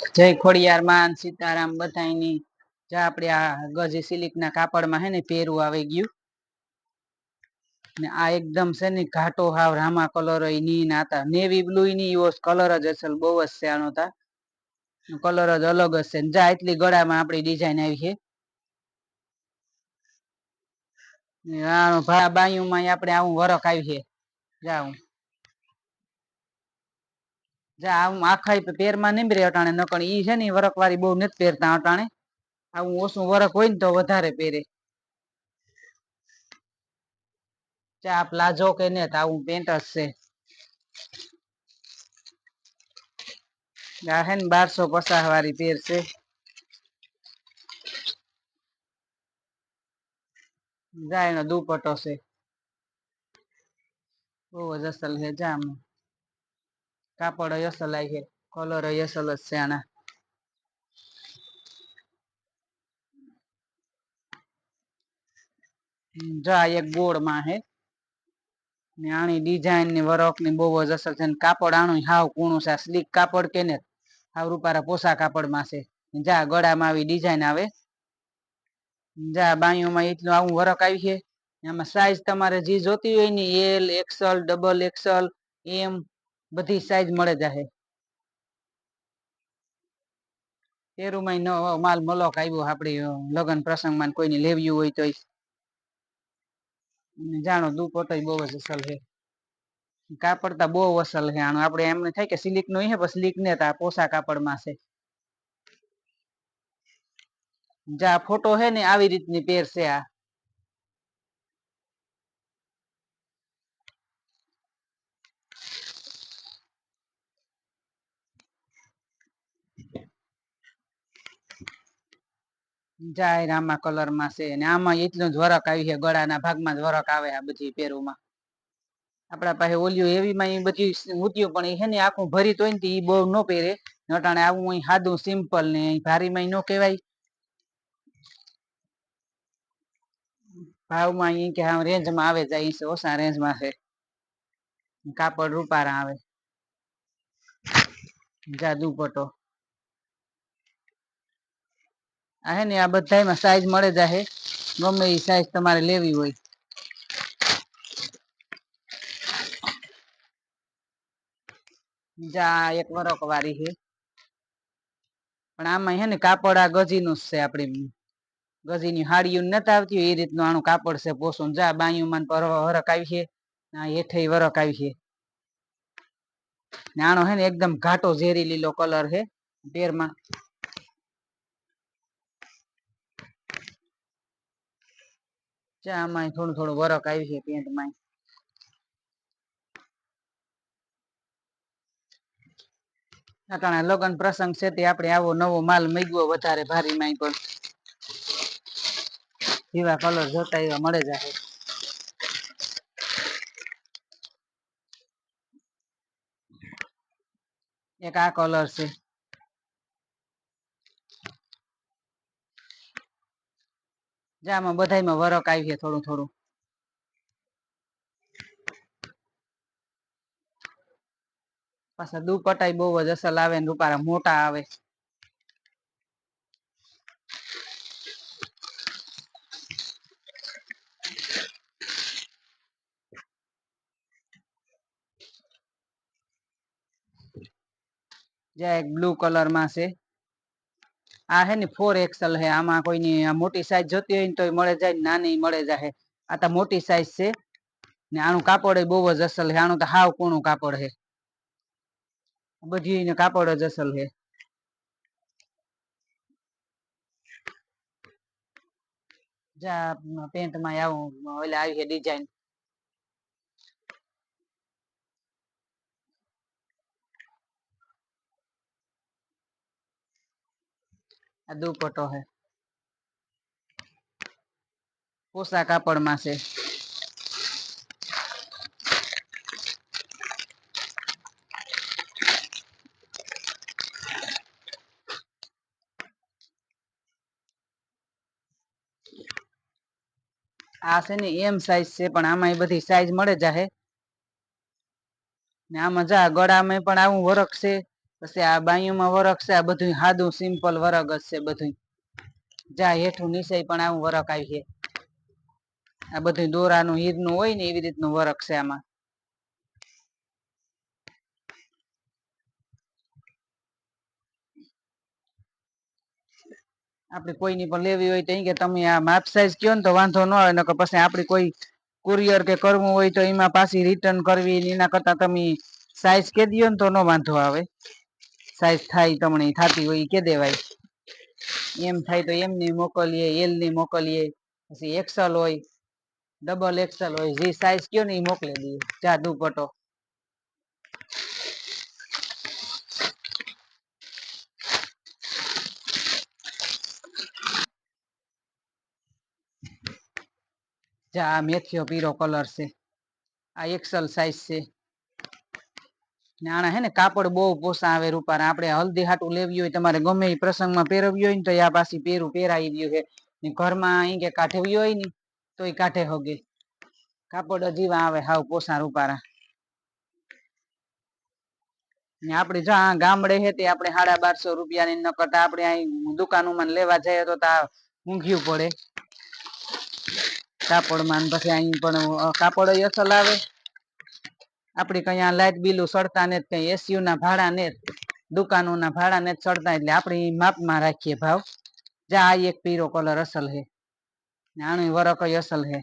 જય ખોડિયાર માન સીતારામ બધાયની. જે આપણે આ ગજી સિલિક ના કાપડમાં હે ને પેરું આવી ગયું. ને આ એકદમ છે ને ઘાટો હાવ રામા કલરની નાતા નેવી બ્લુ ની એવો કલર જ અસલ બહુ જ છે આનો તા. કલર જ અલગ હશે જા એટલી ગળામાં આપણી ડિઝાઇન આવી છે. આનો ભાઈ બાયુમાં આપણે આવું વરખ આવી છે. જાઉં. આવું આખા પેરમાં નીમરે અટાણે, નકણ ઈ છે ને વરખ વાળી બહુ નથી પહેરતા અટાણે. આવું ઓછું વરખ હોય ને તો વધારે પહેરે. ચા પ્લાઝો કે ને આવું પેન્ટ જ છે. હે ને બારસો પચાસ વાળી પેર છે. જાય એનો દુપટ્ટો છે. બહુ જ અસલ છે જામ કાપડ અસલ આવી છે કલર અસલ જ છે આના. જા, એક ગોળમાં હે. ને આની ડિઝાઇનની વર્કની બહુ જ અસર છે. કાપડ આણું હાવ કૂણું છે. સ્લીક કાપડ કે ને, હાવ રૂપારા પોસા કાપડમાં છે. જા, ગળામાં આવી ડિઝાઇન આવે. જા, બાયુમાં એટલું આવું વર્ક આવી છે. એમાં સાઈઝ તમારે જે જોતી હોય ને એલ એક્સલ ડબલ એક્સલ એમ બધી સાઈઝ મળે જશે તેરુમાં નો માલ મલોક આવ્યો આપડી લગ્ન પ્રસંગમાં કોઈને લેવ્યું હોય તો જાણો દુપટ્ટો બહુ જ અસલ છે કાપડ તો બહુ અસલ છે આનું આપણે એમને થાય કે સિલિકનું હે, પણ લીક ને પોસા કાપડમાં છે. જા ફોટો હે ને, આવી રીતની પેર છે આ. જાય આમાં કલરમાં છે અને આમાં એટલું જ વરક આવી છે, ગળાના ભાગમાં જ વરક આવે આ બધી પેરુમાં આપણા પાસે ઓલિયું એવી માં બધી ઉત્યું પણ એ ને આખું ભરી તો એ બહુ ન પહેરે. નટાણે આવું અહીં સાદું સિમ્પલ ને ભારીમાં ન કહેવાય. ભાવમાં અહીં કે રેન્જમાં આવે જાય છે ઓછા રેન્જમાં છે. કાપડ રૂપારા આવે. જાદુ પટો આ હે ને આ બધામાં સાઈઝ મળે જાહે. ગમે એ સાઈઝ તમારે લેવી હોય. જા એક વરક વાળી છે પણ આમાં હે ને કાપડ આ ગજીનું જ છે આપણે. ગજીની હાડીયું નથી આવતી હોય એ રીતનું આનું કાપડ છે પોસું જા બાયુમાં વરક આવી છે હેઠે વરક આવી છે આનો હે ને એકદમ ઘાટો ઝેરી લીલો કલર છે પેરમાં ચામાં થોડું થોડું વરક આવી છે પેન્ટમાં અટાણે લગ્ન પ્રસંગ છે તે આપણે આવો નવો માલ મેગવો વધારે ભારી માં પણ. જેવા કલર જોતા એવા મળે જાય એક આ કલર છે. જામાં બધામાં વરક આવી થોડું થોડું. પાછા દુપટાઈ બહુ જ અસલ આવે ને રૂપારા મોટા આવે. જ્યાં એક બ્લુ કલરમાં છે. આ હે ને ફોર એક્સલ હે, આમાં કોઈની મોટી સાઈઝ જોતી હોય ને તો મળે જાય નાની મળે જાય આ તો મોટી સાઈઝ છે. ને આનું કાપડ બહુ જ અસલ હે, આનું તો હાવ કોણું કાપડ હે. બધી કાપડ જ અસલ હે. જા પેન્ટમાં આવું, ઓલે આવી છે ડિઝાઇન આ દુપટ્ટો હે પોસા કાપડમાં છે આ છે ને એમ સાઈઝ છે પણ આમાં એ બધી સાઈઝ મળે જાહે ને આમાં જા ગળામાં પણ આવું વરખ છે પછી આ બાયુમાં વરખ છે, આ બધું સાદું સિમ્પલ વરખ જ છે બધું જા હેઠું નીચે પણ આવું વરખ આવી છે. આ બધું દોરાનું હીરનું હોય ને એવી રીતનું વરખ છે આમાં. આપણે કોઈની પણ લેવી હોય તો એ કે તમે આ માપ સાઈઝ કયો ને તો વાંધો ન આવે, નકર પછી આપડે કોઈ કુરિયર કે કરવું હોય તો એમાં પાછી રિટર્ન કરવી એના કરતા તમે સાઈઝ કે દો ને તો ન વાંધો આવે. સાઈઝ થાય તમને થતી હોય કે દેવાય. એમ થાય તો એમની મોકલીએ એલની મોકલીએ, પછી એક્સલ હોય ડબલ એક્સલ હોય, જે સાઈઝ કયો ને એ મોકલી દઈએ જા દુપટ્ટો. જા, આ મેથીઓ પીરો કલર છે. આ એક્સલ સાઈઝ છે. ને હે ને, કાપડ બહુ પોસા આવે રૂપા આપણે હલ્દી હાટું લેવી હોય, તમારે ગમે એ પ્રસંગમાં પહેરવી હોય ને, તો આ પાછી પહેરું પહેરાવી ગયું છે ને ઘરમાં અહીં કે કાઢવી હોય ને, તો એ કાઢે હગે. કાપડ અજીવા આવે હાવ પોસા રૂપારા. આપણે જો આ ગામડે હે તે આપણે સાડા બારસો રૂપિયાની ન કરતા આપણે અહીં દુકાનોમાં લેવા જઈએ તો તા ઊંઘ્યું પડે. કાપડમાં માં પછી અહીં પણ કાપડ અસલ આવે. આપણે કઈ આ લાઇટ બિલ સડતા ને કઈ એસીયુ ના ભાડા ને દુકાનોના ભાડા ને સડતા એટલે આપણે માપ માપમાં રાખીએ ભાવ. જા, આ એક પીરો કલર અસલ હે. આનું વરક અસલ હે.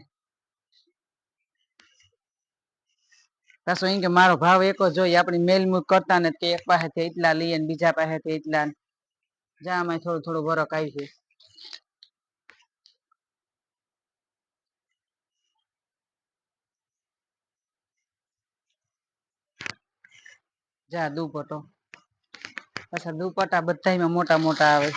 પાછો એમ કે મારો ભાવ એક જ હોય આપણી મેલ મૂક કરતા ને કે એક પાસેથી એટલા લઈએ ને બીજા પાસેથી એટલા ને. જા આમાં થોડું થોડું વરક આવી છે જા, દુપટ્ટો. પાછા દુપટ્ટા બધાયમાં મોટા મોટા આવે.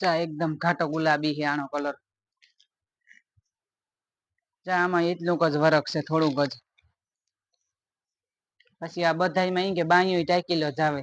જા, એકદમ ઘાટો ગુલાબી છે આનો કલર જા, આમાં એટલું જ વરખ છે, થોડુંક જ. પછી આ બધાયમાં ઈ કે બાયું ટાકીલો જ આવે.